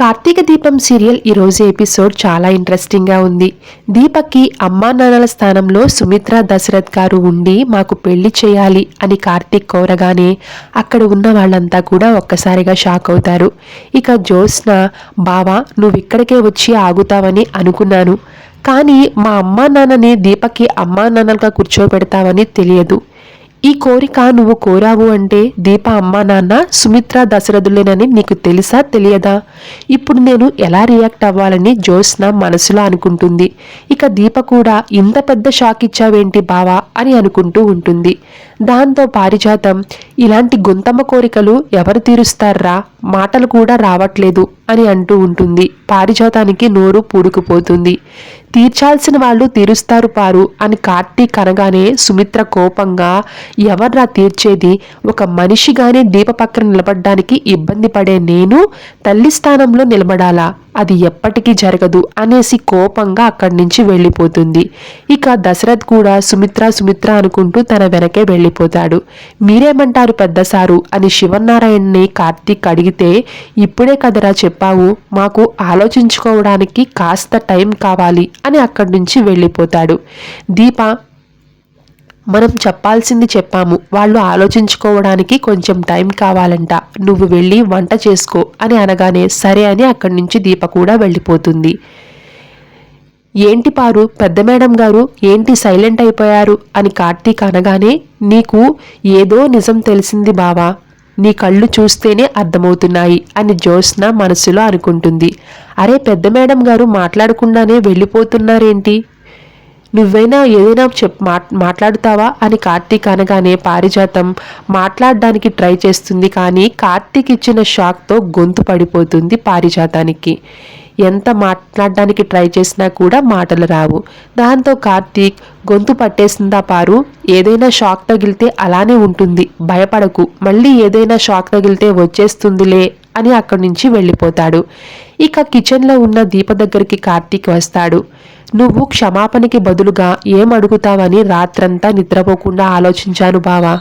కార్తీక దీపం సీరియల్ ఈరోజు ఎపిసోడ్ చాలా ఇంట్రెస్టింగ్గా ఉంది. దీపక్కి అమ్మా నాన్నల స్థానంలో సుమిత్ర దశరథ్ గారు ఉండి మాకు పెళ్ళి చేయాలి అని కార్తీక్ కోరగానే అక్కడ ఉన్న వాళ్ళంతా కూడా ఒక్కసారిగా షాక్ అవుతారు. ఇక జ్యోత్స్న బావా నువ్వు ఇక్కడికే వచ్చి ఆగుతావని అనుకున్నాను. కానీ మా అమ్మా నాన్నని దీపక్కి అమ్మా నాన్నలుగా కూర్చోబెడతావని తెలియదు. ఈ కోరిక నువ్వు కోరావు అంటే దీప అమ్మా నాన్న సుమిత్ర దశరథులేనని నీకు తెలుసా తెలియదా? ఇప్పుడు నేను ఎలా రియాక్ట్ అవ్వాలని జ్యోత్స్న మనసులో అనుకుంటుంది. ఇక దీప కూడా ఇంత పెద్ద షాక్ ఇచ్చావేంటి బావా? అని అనుకుంటూ ఉంటుంది. దాంతో పారిజాతం ఇలాంటి గుంతమ్మ కోరికలు ఎవరు తీరుస్తారా? మాటలు కూడా రావట్లేదు అని అంటూ ఉంటుంది. పారిజాతానికి నోరు పూడుకుపోతుంది. తీర్చాల్సిన వాళ్ళు తీరుస్తారు పారు అని కార్తీక్ అనగానే సుమిత్ర కోపంగా ఎవర్రా తీర్చేది? ఒక మనిషిగానే దీప పక్కన నిలబడ్డానికి ఇబ్బంది పడే నేను తల్లి స్థానంలో నిలబడాలా? అది ఎప్పటికీ జరగదు అనేసి కోపంగా అక్కడి నుంచి వెళ్ళిపోతుంది. ఇక దశరథ్ కూడా సుమిత్ర సుమిత్ర అనుకుంటూ తన వెనకే వెళ్ళిపోతాడు. మీరేమంటారు పెద్ద సారు? అని శివనారాయణని కార్తీక్ అడిగితే ఇప్పుడే కదరా చెప్పావు మాకు ఆలోచించుకోవడానికి కాస్త టైం కావాలి అని అక్కడి నుంచి వెళ్ళిపోతాడు. దీప మనం చెప్పాల్సింది చెప్పాము. వాళ్ళు ఆలోచించుకోవడానికి కొంచెం టైం కావాలంట. నువ్వు వెళ్ళి వంట చేసుకో అని అనగానే సరే అని అక్కడి నుంచి దీప కూడా వెళ్ళిపోతుంది. ఏంటి పారు? పెద్ద మేడం గారు ఏంటి సైలెంట్ అయిపోయారు? అని కార్తీక్ అనగానే నీకు ఏదో నిజం తెలిసింది బావా. నీ కళ్ళు చూస్తేనే అర్థమవుతున్నాయి అని జ్యోత్స్న మనసులో అనుకుంటుంది. అరే పెద్ద మేడం గారు మాట్లాడకుండానే వెళ్ళిపోతున్నారేంటి? నువ్వైనా ఏదైనా చెప్ మాట్లాడుతావా? అని కార్తీక్ అనగానే పారిజాతం మాట్లాడడానికి ట్రై చేస్తుంది కానీ కార్తీక్ ఇచ్చిన షాక్తో గొంతు పడిపోతుంది పారిజాతానికి. ఎంత మాట్లాడడానికి ట్రై చేసినా కూడా మాటలు రావు. దాంతో కార్తీక్ గొంతు పట్టేసిందా పారు? ఏదైనా షాక్ తగిలితే అలానే ఉంటుంది. భయపడకు. మళ్ళీ ఏదైనా షాక్ తగిలితే వచ్చేస్తుందిలే అని అక్కడి నుంచి వెళ్ళిపోతాడు. ఇక కిచెన్లో ఉన్న దీప దగ్గరికి కార్తీక్ వస్తాడు. నువ్వు క్షమాపణకి బదులుగా ఏం అడుగుతావని రాత్రంతా నిద్రపోకుండా ఆలోచించాను బావా.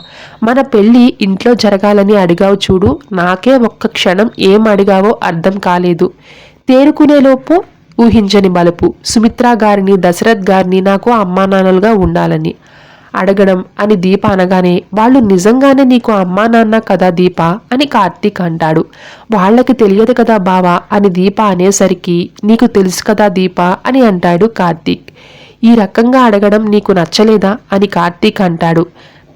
మన పెళ్ళి ఇంట్లో జరగాలని అడిగావు చూడు నాకే ఒక్క క్షణం ఏం అడిగావో అర్థం కాలేదు. తేరుకునేలోపు ఊహించని బలుపు సుమిత్రా గారిని దశరథ్ గారిని నాకు అమ్మానాన్నలుగా ఉండాలని. అడగడం అని దీప అనగానే వాళ్ళు నిజంగానే నీకు అమ్మా నాన్న కదా దీప అని కార్తీక్ అంటాడు. వాళ్ళకి తెలియదు కదా బావా అని దీప అనేసరికి నీకు తెలుసు కదా దీప అని అంటాడు కార్తీక్. ఈ రకంగా అడగడం నీకు నచ్చలేదా అని కార్తీక్ అంటాడు.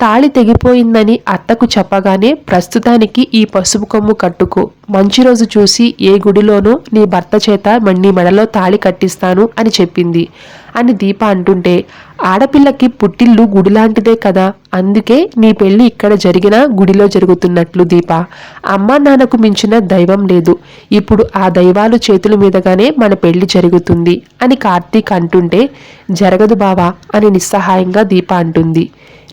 తాళి తెగిపోయిందని అత్తకు చెప్పగానే ప్రస్తుతానికి ఈ పసుపు కొమ్ము కట్టుకో. మంచి రోజు చూసి ఏ గుడిలోనూ నీ భర్త చేత నీ మెడలో తాళి కట్టిస్తాను అని చెప్పింది. అని దీప అంటుంటే ఆడపిల్లకి పుట్టిల్లు గుడిలాంటిదే కదా అందుకే నీ పెళ్ళి ఇక్కడ జరిగిన గుడిలో జరుగుతున్నట్లు దీప. అమ్మ నాన్నకు మించిన దైవం లేదు. ఇప్పుడు ఆ దైవాలు చేతుల మీదగానే మన పెళ్ళి జరుగుతుంది అని కార్తీక్ అంటుంటే జరగదు బావా అని నిస్సహాయంగా దీప అంటుంది.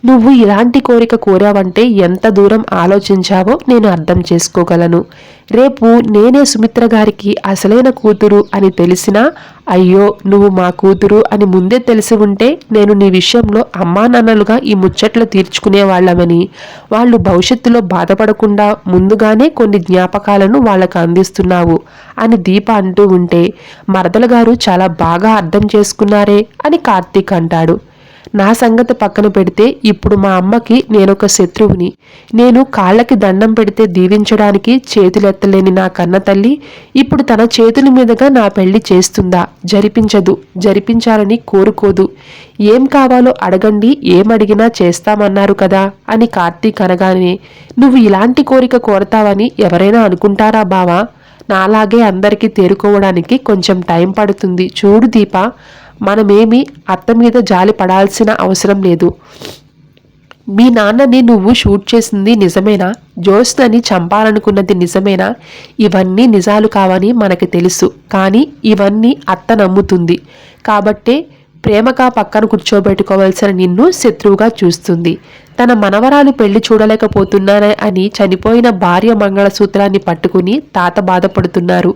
నువ్వు ఇలాంటి కోరిక కోరావంటే ఎంత దూరం ఆలోచించావో నేను అర్థం చేసుకోగలను. రేపు నేనే సుమిత్ర గారికి అసలైన కూతురు అని తెలిసినా అయ్యో నువ్వు మా కూతురు అని ముందే తెలిసి ఉంటే నేను నీ విషయంలో అమ్మా నాన్నలుగా ఈ ముచ్చట్లు తీర్చుకునే వాళ్ళమని వాళ్ళు భవిష్యత్తులో బాధపడకుండా ముందుగానే కొన్ని జ్ఞాపకాలను వాళ్ళకు అందిస్తున్నావు అని దీప అంటూ ఉంటే మరదల గారు చాలా బాగా అర్థం చేసుకున్నారే అని కార్తీక్ అంటాడు. నా సంగతి పక్కన పెడితే ఇప్పుడు మా అమ్మకి నేనొక శత్రువుని. నేను కాళ్ళకి దండం పెడితే దీవించడానికి చేతులెత్తలేని నా కన్న తల్లి ఇప్పుడు తన చేతుల మీదుగా నా పెళ్ళి చేస్తుందా? జరిపించదు జరిపించాలని కోరుకోదు. ఏం కావాలో అడగండి ఏమడిగినా చేస్తామన్నారు కదా అని కార్తీక్ అనగానే నువ్వు ఇలాంటి కోరిక కోరతావని ఎవరైనా అనుకుంటారా బావా? నాలాగే అందరికీ తేరుకోవడానికి కొంచెం టైం పడుతుంది. చూడు దీప మనమేమి అత్త మీద జాలి పడాల్సిన అవసరం లేదు. మీ నాన్నని నువ్వు షూట్ చేసింది నిజమేనా? జోస్నని చంపాలనుకున్నది నిజమేనా? ఇవన్నీ నిజాలు కావని మనకి తెలుసు. కానీ ఇవన్నీ అత్త నమ్ముతుంది. కాబట్టే ప్రేమగా పక్కన కూర్చోబెట్టుకోవాల్సిన నిన్ను శత్రువుగా చూస్తుంది. తన మనవరాలు పెళ్ళి చూడలేకపోతున్నానని అని చనిపోయిన భార్య మంగళసూత్రాన్ని పట్టుకుని తాత బాధపడుతున్నారు.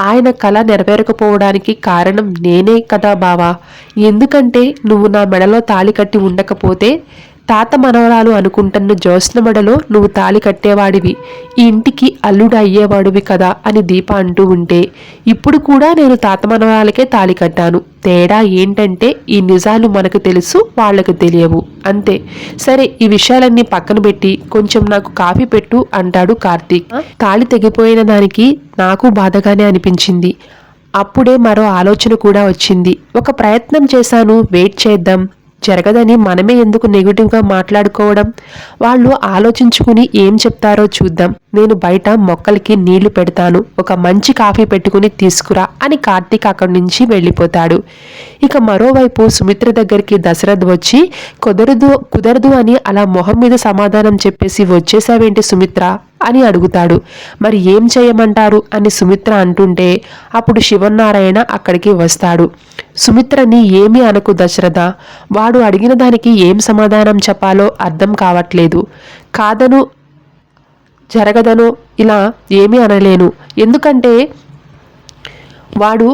ఆయన కళ నెరవేరకపోవడానికి కారణం నేనే కదా బావా. ఎందుకంటే నువ్వు నా మెడలో తాళి కట్టి ఉండకపోతే తాత మనవరాలు అనుకుంటున్న జ్యోత్స్న మెడలో నువ్వు తాలి కట్టేవాడివి. ఈ ఇంటికి అల్లుడు అయ్యేవాడివి కదా అని దీప అంటూ ఉంటే ఇప్పుడు కూడా నేను తాత మనవరాలకే తాలి కట్టాను. తేడా ఏంటంటే ఈ నిజాలు మనకు తెలుసు వాళ్ళకు తెలియవు. అంతే. సరే ఈ విషయాలన్నీ పక్కన పెట్టి కొంచెం నాకు కాఫీ పెట్టు అంటాడు కార్తీక్. తాళి తెగిపోయిన దానికి నాకు బాధగానే అనిపించింది. అప్పుడే మరో ఆలోచన కూడా వచ్చింది. ఒక ప్రయత్నం చేశాను వెయిట్ చేద్దాం. జరగదని మనమే ఎందుకు నెగిటివ్గా మాట్లాడుకోవడం? వాళ్ళు ఆలోచించుకుని ఏం చెప్తారో చూద్దాం. నేను బయట మొక్కలకి నీళ్ళు పెడతాను. ఒక మంచి కాఫీ పెట్టుకుని తీసుకురా అని కార్తీక్ అక్కడి నుంచి వెళ్ళిపోతాడు. ఇక మరోవైపు సుమిత్ర దగ్గరికి దశరథ్ వచ్చి కుదరదు కుదరదు అని అలా మొహం మీద సమాధానం చెప్పేసి వచ్చేసావేంటి సుమిత్ర? అని అడుగుతాడు. మరి ఏం చేయమంటారు? అని సుమిత్ర అంటుంటే అప్పుడు శివనారాయణ అక్కడికి వస్తాడు. సుమిత్రని ఏమీ అనకు దశరథ. వాడు అడిగిన దానికి ఏం సమాధానం చెప్పాలో అర్థం కావట్లేదు. కాదను జరగదను ఇలా ఏమీ అనలేను. ఎందుకంటే వాడు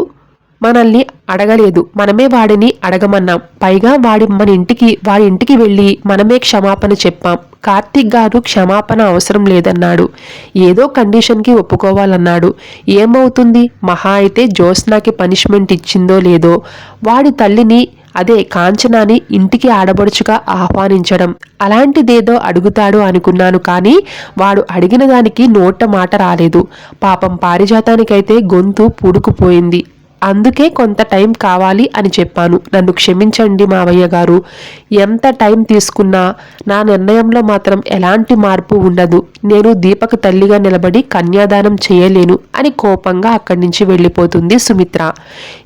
మనల్ని అడగలేదు. మనమే వాడిని అడగమన్నాం. పైగా వాడి మన ఇంటికి వాడి ఇంటికి వెళ్ళి మనమే క్షమాపణ చెప్పాం. కార్తిక్ గారు క్షమాపణ అవసరం లేదన్నాడు. ఏదో కండిషన్కి ఒప్పుకోవాలన్నాడు. ఏమవుతుంది? మహా అయితే జ్యోత్స్నాకి పనిష్మెంట్ ఇచ్చిందో లేదో. వాడి తల్లిని అదే కాంచనాని ఇంటికి ఆడబడుచుగా ఆహ్వానించడం. అలాంటిదేదో అడుగుతాడు అనుకున్నాను కానీ వాడు అడిగిన దానికి నోట మాట రాలేదు. పాపం పారిజాతానికైతే గొంతు పూడుకుపోయింది. అందుకే కొంత టైం కావాలి అని చెప్పాను. నన్ను క్షమించండి మావయ్య గారు. ఎంత టైం తీసుకున్నా నా నిర్ణయంలో మాత్రం ఎలాంటి మార్పు ఉండదు. నేను దీపకు తల్లిగా నిలబడి కన్యాదానం చేయలేను అని కోపంగా అక్కడి నుంచి వెళ్ళిపోతుంది సుమిత్ర.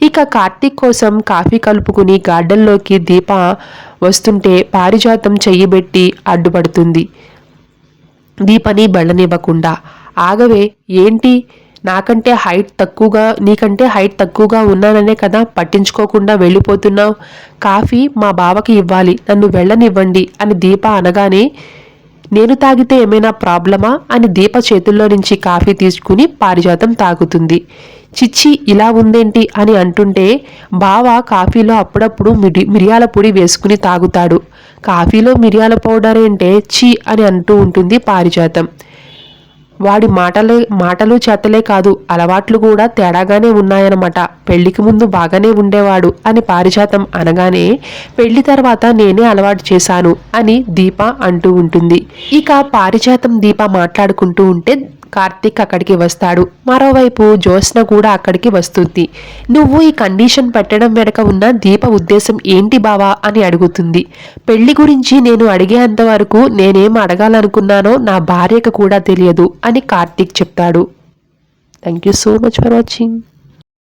ఇక కార్తీక్ కోసం కాఫీ కలుపుకుని గార్డెన్లోకి దీప వస్తుంటే పారిజాతం చెయ్యిబెట్టి అడ్డుపడుతుంది. దీపని బళ్ళనివ్వకుండా. ఆగవే ఏంటి? నాకంటే హైట్ తక్కువగా నీకంటే హైట్ తక్కువగా ఉన్నాననే కదా పట్టించుకోకుండా వెళ్ళిపోతున్నావు. కాఫీ మా బావకి ఇవ్వాలి నన్ను వెళ్ళనివ్వండి అని దీప అనగానే నేను తాగితే ఏమైనా ప్రాబ్లమా అని దీప చేతుల్లో నుంచి కాఫీ తీసుకుని పారిజాతం తాగుతుంది. చిచ్చి ఇలా ఉందేంటి అని అంటుంటే బావ కాఫీలో అప్పుడప్పుడు మిరి మిరియాల పొడి వేసుకుని తాగుతాడు. కాఫీలో మిరియాల పౌడర్ ఏంటే చి అని అంటూ ఉంటుంది పారిజాతం. వాడి మాటలే మాటలు చేతలే కాదు అలవాట్లు కూడా తేడాగానే ఉన్నాయన్నమాట. పెళ్ళికి ముందు బాగానే ఉండేవాడు అని పారిజాతం అనగానే పెళ్ళి తర్వాత నేనే అలవాటు చేశాను అని దీప అంటూ ఉంటుంది. ఇక పారిజాతం దీప మాట్లాడుకుంటూ ఉంటే కార్తిక్ అక్కడికి వస్తాడు. మరోవైపు జ్యోత్స్న కూడా అక్కడికి వస్తుంది. నువ్వు ఈ కండిషన్ పెట్టడం వెనక ఉన్న దీప ఉద్దేశం ఏంటి బావా అని అడుగుతుంది. పెళ్ళి గురించి నేను అడిగేంత వరకు నేనేం అడగాలనుకున్నానో నా భార్యకు కూడా తెలియదు అని కార్తిక్ చెప్తాడు. Thank you so much for watching